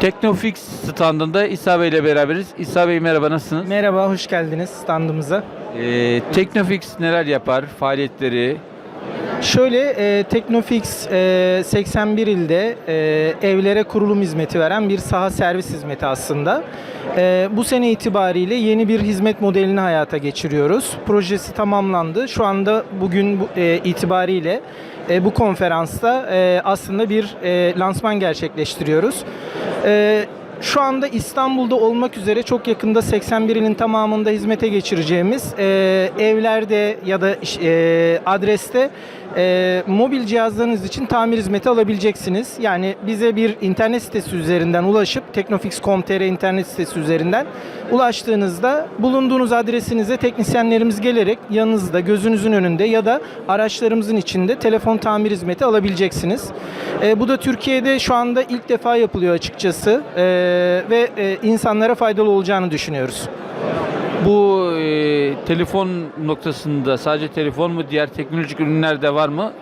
Teknofix standında İsa Bey ile beraberiz. İsa Bey merhaba nasılsınız? Merhaba, hoş geldiniz standımıza. Ee, Teknofix neler yapar? Faaliyetleri? Şöyle, e, Teknofix e, 81 ilde e, evlere kurulum hizmeti veren bir saha servis hizmeti aslında. E, bu sene itibariyle yeni bir hizmet modelini hayata geçiriyoruz. Projesi tamamlandı. Şu anda bugün bu, e, itibariyle e, bu konferansta e, aslında bir e, lansman gerçekleştiriyoruz. E, Şu anda İstanbul'da olmak üzere çok yakında 81 ilin tamamında hizmete geçireceğimiz e, evlerde ya da e, adreste e, mobil cihazlarınız için tamir hizmeti alabileceksiniz. Yani bize bir internet sitesi üzerinden ulaşıp teknofix.com.tr internet sitesi üzerinden ulaştığınızda bulunduğunuz adresinize teknisyenlerimiz gelerek yanınızda gözünüzün önünde ya da araçlarımızın içinde telefon tamir hizmeti alabileceksiniz. E, bu da Türkiye'de şu anda ilk defa yapılıyor açıkçası E, ve e, insanlara faydalı olacağını düşünüyoruz. Bu e, telefon noktasında sadece telefon mu diğer teknolojik ürünler de var mı?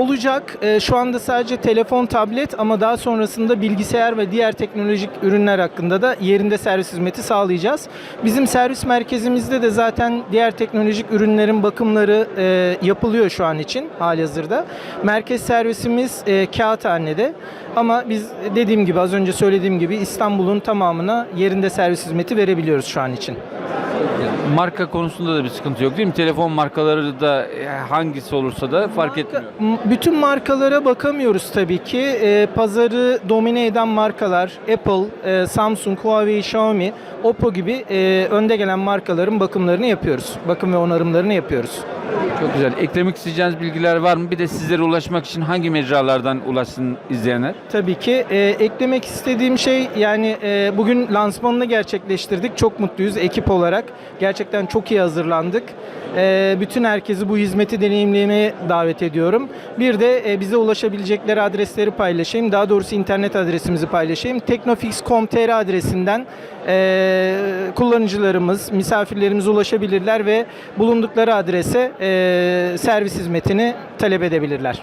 Olacak. Ee, şu anda sadece telefon, tablet ama daha sonrasında bilgisayar ve diğer teknolojik ürünler hakkında da yerinde servis hizmeti sağlayacağız. Bizim servis merkezimizde de zaten diğer teknolojik ürünlerin bakımları e, yapılıyor şu an için halihazırda. Merkez servisimiz e, Kağıthane'de ama biz dediğim gibi az önce söylediğim gibi İstanbul'un tamamına yerinde servis hizmeti verebiliyoruz şu an için. Marka konusunda da bir sıkıntı yok değil mi? Telefon markaları da e, hangisi olursa da fark etmiyor. M- Bütün markalara bakamıyoruz tabii ki. Ee, pazarı domine eden markalar Apple, e, Samsung, Huawei, Xiaomi, Oppo gibi e, önde gelen markaların bakımlarını yapıyoruz. Bakım ve onarımlarını yapıyoruz. Çok güzel. Eklemek isteyeceğiniz bilgiler var mı? Bir de sizlere ulaşmak için hangi mecralardan ulaşsın izleyenler? Tabii ki e, eklemek istediğim şey yani e, bugün lansmanını gerçekleştirdik. Çok mutluyuz ekip olarak. Gerçekten çok iyi hazırlandık. E, bütün herkesi bu hizmeti deneyimlemeye davet ediyorum. Bir de e, bize ulaşabilecekleri adresleri paylaşayım. Daha doğrusu internet adresimizi paylaşayım. teknofix.com.tr adresinden e, kullanıcılarımız, misafirlerimiz ulaşabilirler ve bulundukları adrese e, servis hizmetini talep edebilirler.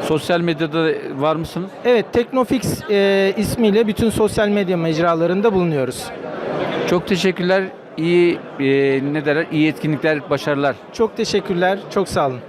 Sosyal medyada var mısınız? Evet, Teknofix e, ismiyle bütün sosyal medya mecralarında bulunuyoruz. Çok teşekkürler. İyi e, ne derler? İyi etkinlikler, başarılar. Çok teşekkürler, çok sağ olun.